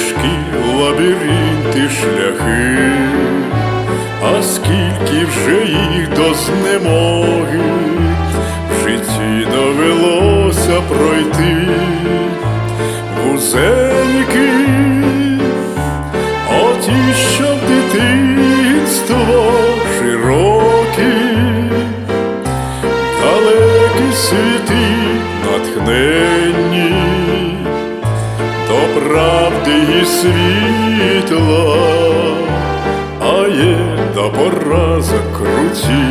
стежки, лабіринти, шляхи, а скільки вже їх до знемоги? В житті довелося пройти Вузеньки, оті, що в дитинство широкі, далекі світи натхненні правди і світла, а є до поразок круті.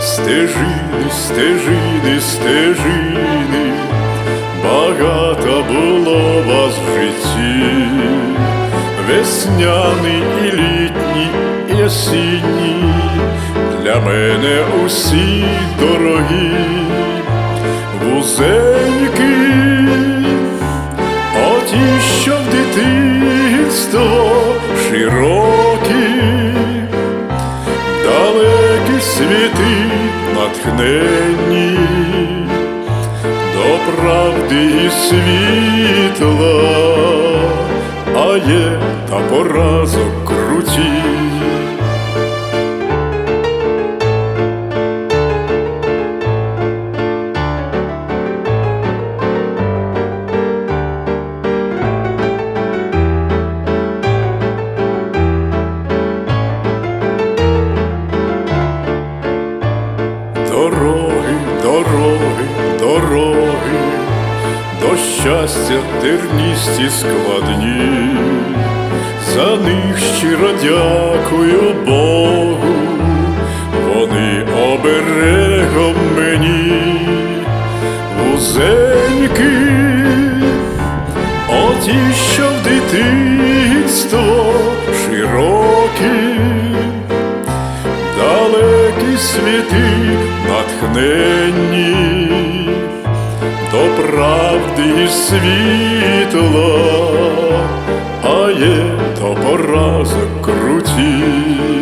Стежини, стежини, стежини, багато було вас в житті, весняний і літній, і осінній, для мене усі дорогі, вузенькі, світи натхненні, до правди і світла, а є та поразок круті. Щастя терністі складні, за них щиро дякую Богу, вони оберегом мені. Вузенькі, оті, що в дитинство широкі. Далекі світи натхненні, і світло, а є то поразок круті.